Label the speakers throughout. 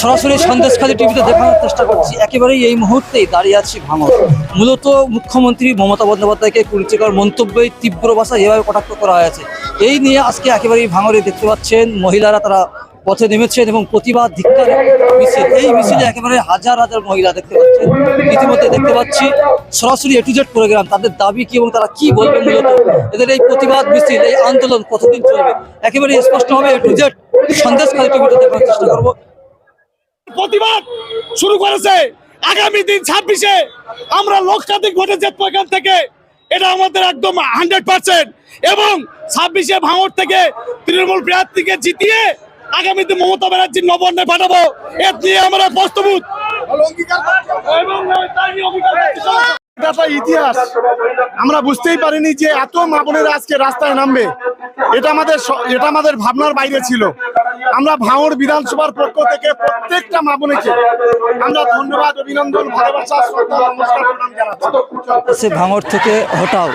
Speaker 1: সরাসরি সন্দেশখালী টিভিতে দেখানোর চেষ্টা করছি। একেবারেই এই মুহূর্তেই দাঁড়িয়ে আছি ভাঙর মূলত মুখ্যমন্ত্রী মমতা বন্দ্যোপাধ্যায়কে কুরুচিকর মন্তব্যে তীব্র ভাষায় এভাবে কটাক্ষ করা হয়েছে। এই নিয়ে আজকে একেবারেই ভাঙরে দেখতে পাচ্ছেন মহিলারা, তারা পথে নেমেছেন এবং প্রতিবাদ ধিক্কার মিছিল। এই মিছিলে একেবারে হাজার হাজার মহিলা দেখতে পাচ্ছেন। ইতিমধ্যে দেখতে পাচ্ছি সরাসরি এ টু জেড প্রোগ্রাম তাদের দাবি কি এবং তারা কি বলবেন মূলত? এদের এই প্রতিবাদ মিছিল, এই আন্দোলন কতদিন চলবে? একেবারে স্পষ্টভাবে এ টু জেড চেষ্টা করব
Speaker 2: প্রতিবাদ শুরু করেছে আগামী দিন ছাব্বিশে। আমরা লক্ষাধিক ভোটে জিতবো এখান থেকে। এটা আমাদের একদম হান্ড্রেড পার্সেন্ট এবং ছাব্বিশে ভাঙর থেকে তৃণমূল প্রার্থীকে জিতিয়ে আগামী দিন মমতা ব্যানার্জির নবান্নে পাঠাবো। এর নিয়ে আমরা প্রস্তুত।
Speaker 3: এটা ইতিহাস। আমরা বুঝতেই পারিনি যে এত মা বোনেরা আজকে রাস্তায় নামবে। এটা আমাদের এটা আমাদের ভাবনার বাইরে ছিল। আমরা ভাঙড় বিধানসভার পক্ষ থেকে প্রত্যেকটা মা বোনেকে আমরা ধন্যবাদ অভিনন্দন ভালোবাসা শ্রদ্ধা নমস্কার প্রণাম জানাচ্ছি।
Speaker 1: সে ভাঙর থেকে হটাও।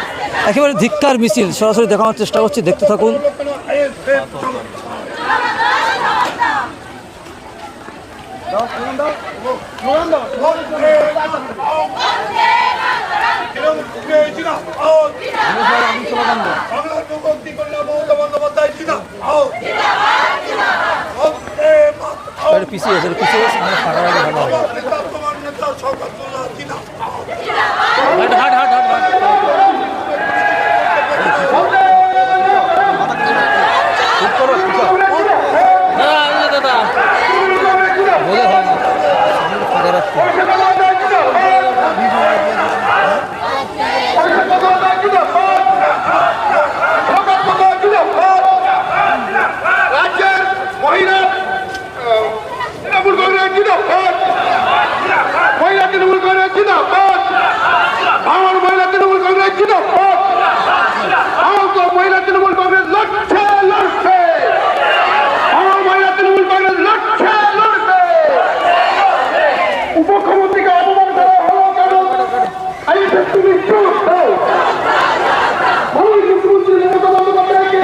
Speaker 1: একেবারে ধিক্কার মিছিল সরাসরি দেখানোর চেষ্টা করছি দেখতে থাকুন। পিছিয়ে আছে পিছিয়ে ফাঁকা রাখলে ভালো হবে। হাট হাট হাট হাট। মুখ্যমন্ত্রী মমতা বন্দ্যোপাধ্যায়কে